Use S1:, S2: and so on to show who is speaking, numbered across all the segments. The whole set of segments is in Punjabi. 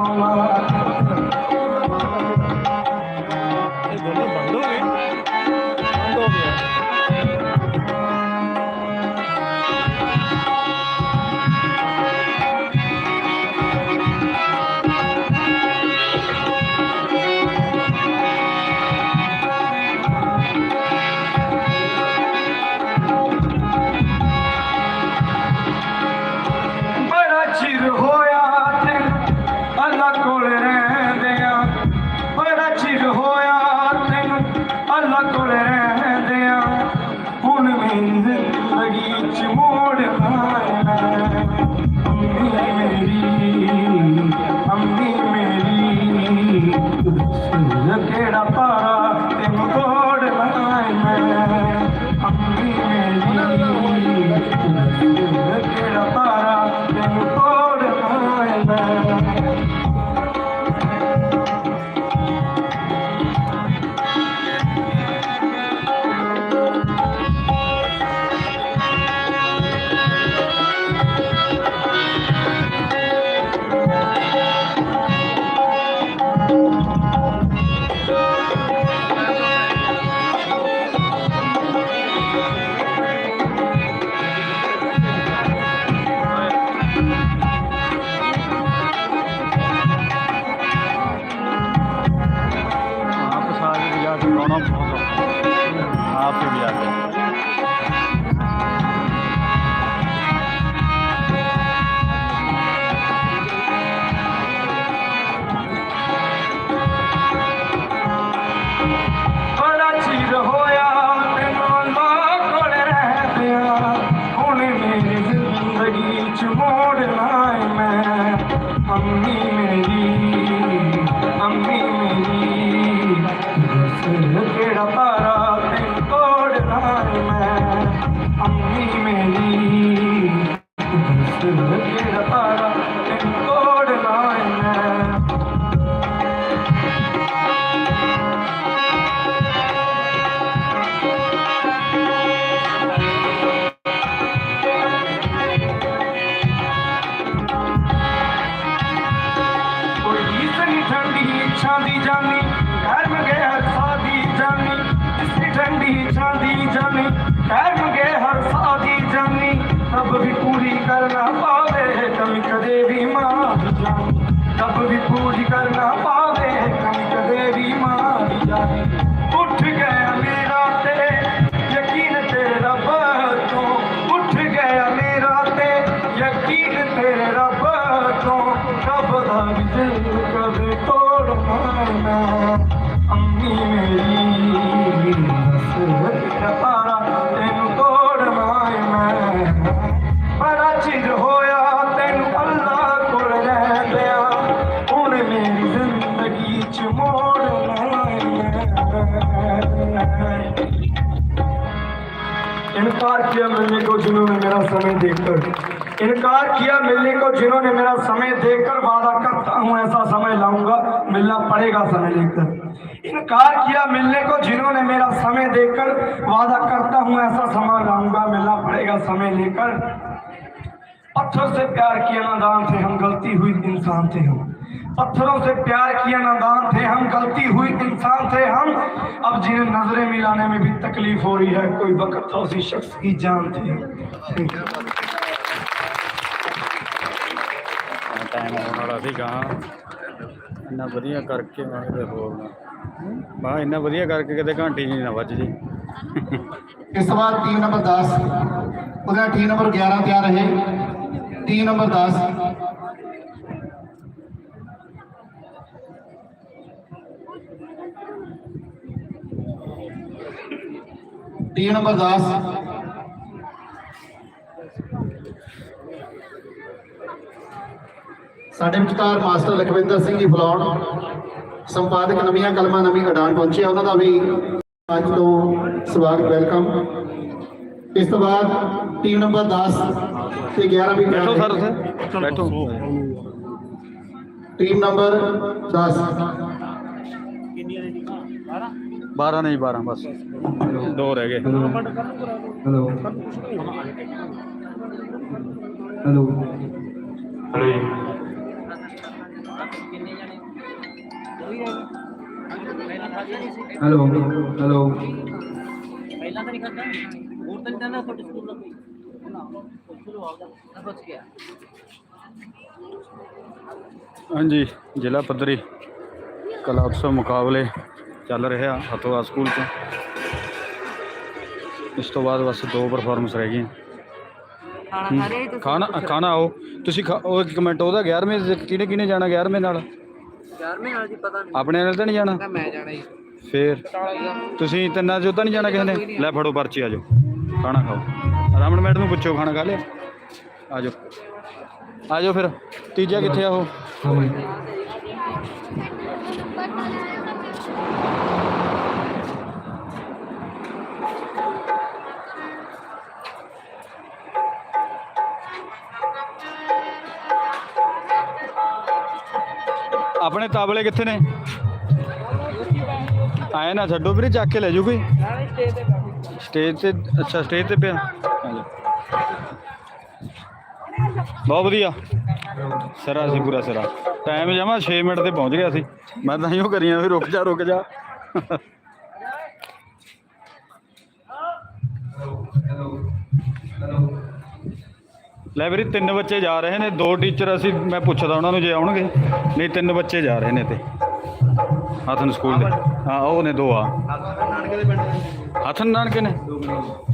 S1: ਇਹ
S2: நின்று அடிச்சு
S1: மூடு ਸਾਰੇ ਵਿਆਹ
S2: नहीं कभी तोड़ पाना अम्मी मेरी नसरत पारा तेन तोड़ मायना बड़ा चिर होया तेन अल्लाह को रह गया हूं मेरी जिंदगी च मोड़ इनकार किया मैंने को जिन्होंने मेरा समय देखकर इनकार किया मिलने को जिन्होंने मेरा समय देखकर वादा करता हूँ, ऐसा समय लाऊँगा। मिलना पड़ेगा समय लेकर। इनकार किया मिलने को जिन्होंने मेरा समय देखकर वादा करता हूँ, ऐसा समय लाऊँगा। मिलना पड़ेगा समय लेकर। पत्थर से प्यार किया नादान थे, हम गलती हुई इंसान थे हम। पत्थरों से प्यार किया नादान थे, हम गलती हुई इंसान थे हम। अब जिन्हें नज़रें मिलाने में भी तकलीफ़ हो रही है, कोई वक्त था उसी शख्स की जान थी।
S1: ਟਾਈਮ ਆਉਣ ਵਾਲਾ ਸੀਗਾ ਇੰਨਾ ਵਧੀਆ ਕਰਕੇ ਮੈਂ ਕਿਤੇ ਹੋਰ ਨਾ। ਬਾ ਇੰਨਾ ਵਧੀਆ ਕਰਕੇ ਕਿਤੇ ਘੰਟੀ ਨਹੀਂ ਨਾ ਵੱਜ ਜੀ।
S3: ਇਸ ਤੋਂ ਬਾਅਦ ਟੀਮ ਨੰਬਰ 10 ਉਹਦਾ ਟੀਮ ਨੰਬਰ 11 ਤਿਆਰ ਰਹੇ। ਟੀਮ ਨੰਬਰ 10 ਟੀਮ ਨੰਬਰ 10 ਸਾਡੇ ਵਿਚਕਾਰ ਮਾਸਟਰ ਲਖਵਿੰਦਰ ਸਿੰਘ ਜੀ ਫਲੌਣ ਸੰਪਾਦਕ ਨਵੀਆਂ ਕਲਮਾਂ ਨਵੀਂ ਉਡਾਨ ਪਹੁੰਚੇ ਆ, ਉਹਨਾਂ ਦਾ ਵੀ ਅੱਜ ਤੋਂ ਸਵਾਗਤ ਵੈਲਕਮ। ਇਸ ਤੋਂ ਬਾਅਦ ਟੀਮ ਨੰਬਰ 10 ਤੇ 11 ਵੀ
S1: ਬੈਠੋ ਸਰ ਬੈਠੋ।
S3: ਟੀਮ ਨੰਬਰ 10
S1: 12 ਨਹੀਂ 12 ਬਸ। ਦੋ ਰਹਿ ਗਏ।
S3: Hello hello hello
S4: hello hello.
S5: ਪਹਿਲਾਂ ਤਾਂ ਨਹੀਂ ਖਾਦਾ ਹੋਰ ਤਾਂ ਨਹੀਂ ਜਾਂਦਾ ਤੁਹਾਡੇ ਸਕੂਲ ਦਾ ਕੋਈ? ਨਾ ਨਾ
S2: ਹਾਂਜੀ ਜ਼ਿਲ੍ਹਾ ਪੱਧਰੀ ਕਲਾ ਉਤਸਵ ਮੁਕਾਬਲੇ ਚੱਲ ਰਿਹਾ ਹਤਵਾ ਸਕੂਲ 'ਚ ਇਸ ਤੋਂ ਬਾਅਦ ਬਸ ਦੋ ਪਰਫਾਰਮੈਂਸ ਰਹਿ ਗਈਆਂ।
S5: ਖਾਣਾ
S2: ਖਾਣਾ ਖਾਣਾ ਆਓ। ਤੁਸੀਂ ਖਾ- ਉਹ ਇੱਕ ਮਿੰਟ ਉਹਦਾ 11ਵੇਂ ਦੇ ਕਿਹਨੇ ਕਿਹਨੇ ਜਾਣਾ 11ਵੇਂ ਨਾਲ?
S5: ਯਾਰਵੇਂ ਨਾਲ ਜੀ ਪਤਾ ਨਹੀਂ।
S2: ਆਪਣੇ ਨਾਲ ਤਾਂ ਨਹੀਂ ਜਾਣਾ?
S5: ਮੈਂ ਜਾਣਾ ਜੀ
S2: ਫੇਰ? ਤੁਸੀਂ ਤਿੰਨਾਂ ਚੋਂ ਤਾਂ ਨਹੀਂ ਜਾਣਾ ਕਿਸੇ ਨੇ? ਲੈ ਫੜੋ ਪਰਚੀ ਆ ਜਾਓ ਖਾਣਾ ਖਾਓ। ਰਾਮਣ ਮੈਡਮ ਨੂੰ ਪੁੱਛੋ ਖਾਣਾ ਖਾ ਲਿਆ? ਆ ਜਾਓ ਆ ਜਾਓ ਫਿਰ। ਤੀਜਾ ਕਿੱਥੇ ਆ ਉਹ? ਆਪਣੇ ਤਾਬਲੇ ਕਿੱਥੇ ਨੇ? ਆਏ ਨਾ ਛੱਡੋ ਵੀਰੇ, ਚੱਕ ਕੇ ਲੈ ਜਾਓ ਕੋਈ। ਸਟੇਜ ਤੇ, ਅੱਛਾ, ਸਟੇਜ ਤੇ ਪਿਆ। ਬਹੁਤ ਵਧੀਆ। ਸਰਾ ਸੀ, ਪੂਰਾ ਸਰਾ। ਟਾਈਮ ਜਮਾ 6 ਮਿੰਟ ਤੇ ਪਹੁੰਚ ਗਿਆ ਸੀ। ਮੈਂ ਤਾਂ ਇਹੋ ਕਰੀਆਂ ਵੀ ਰੁਕ ਜਾ ਰੁਕ ਜਾ। ਲੈ ਵੀਰੇ, ਤਿੰਨ ਬੱਚੇ ਜਾ ਰਹੇ ਨੇ। ਦੋ ਟੀਚਰ ਅਸੀਂ, ਮੈਂ ਪੁੱਛਦਾ ਉਹਨਾਂ ਨੂੰ ਜੇ ਆਉਣਗੇ। ਨਹੀਂ, ਤਿੰਨ ਬੱਚੇ ਜਾ ਰਹੇ ਨੇ ਤੇ ਹਥਨ ਸਕੂਲ ਦੇ। ਹਾਂ, ਉਹ ਨੇ ਦੋ ਆ। ਹਥਨ ਨਾਨਕੇ ਨੇ?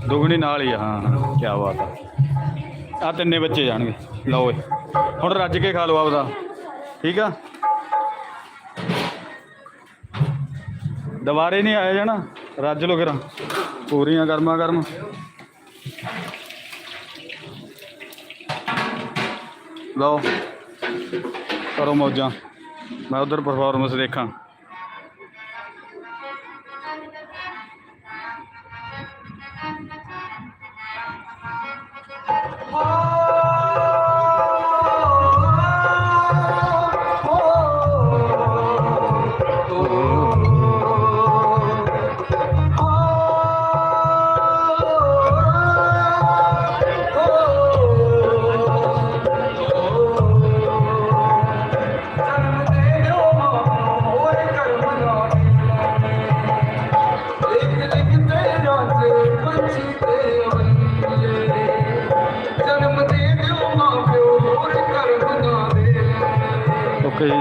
S2: ਦੁਗਣੀ ਨਾਲ ਹੀ ਆ, ਹਾਂ ਹਾਂ। ਕੀ ਬਾਤ ਆ। ਆ ਤਿੰਨੇ ਬੱਚੇ ਜਾਣਗੇ। ਲਓ ਏ ਹੁਣ ਰੱਜ ਕੇ ਖਾ ਲਓ ਆਪਦਾ। ਠੀਕ ਆ? ਦੁਬਾਰੇ ਨਹੀਂ ਆਇਆ ਜਾਣਾ। ਰੱਜ ਲੋ ਕਿਰਾਂ ਪੂਰੀਆਂ ਗਰਮਾ ਗਰਮ ਲਓ ਕਰੋ ਮੌਜਾਂ। ਮੈਂ ਉਧਰ ਪਰਫਾਰਮੈਂਸ ਦੇਖਾਂ।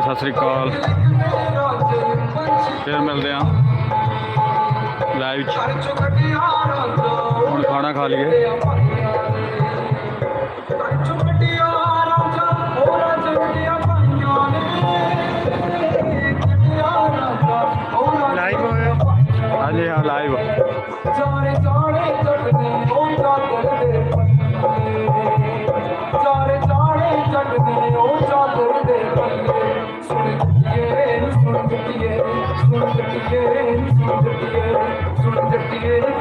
S2: ਸਤਿ ਸ੍ਰੀ ਅਕਾਲ। ਫਿਰ ਮਿਲਦੇ ਆਂ ਲਾਈਵ 'ਚ। ਹੁਣ ਖਾਣਾ ਖਾ ਲਈਏ।
S1: ਲਾਈਵ ਹੋਇਆ।
S2: ਹਾਂਜੀ ਹਾਂ ਲਾਈਵ
S1: ਚਾਰੇ ਚਾਰੇ ਚੜਦੇ ਉਹ ਚਾਦਰ ਸੁਣ ਜੱਟੀਏ ਨੀ ਸੁਣ ਜੱਟੀਏ ਸੁਣ ਜੱਟੀਏ ਨੀ ਸੁਣ ਜੱਟੀਏ ਸੁਣ ਜੱਟੀਏ ਨੀ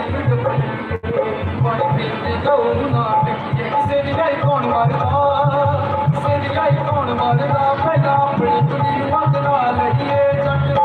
S1: ਪਾਣੀ ਪੀਂਦੀ ਗਊ ਨਾ ਟਿਕੀਏ ਕਿਸੇ ਦੀ ਗਾਈ ਕੌਣ ਮਾਰਦਾ ਕਿਸੇ ਦੀ ਗਾਈ ਕੌਣ ਮਾਰਦਾ ਪਹਿਲਾਂ ਆਪਣੀ ਕੁੜੀ ਨੂੰ ਨਾ ਲਈਏ ਜੱਟ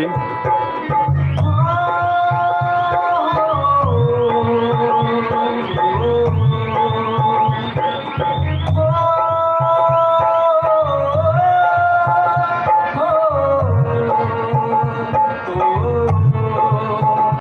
S2: Thank you.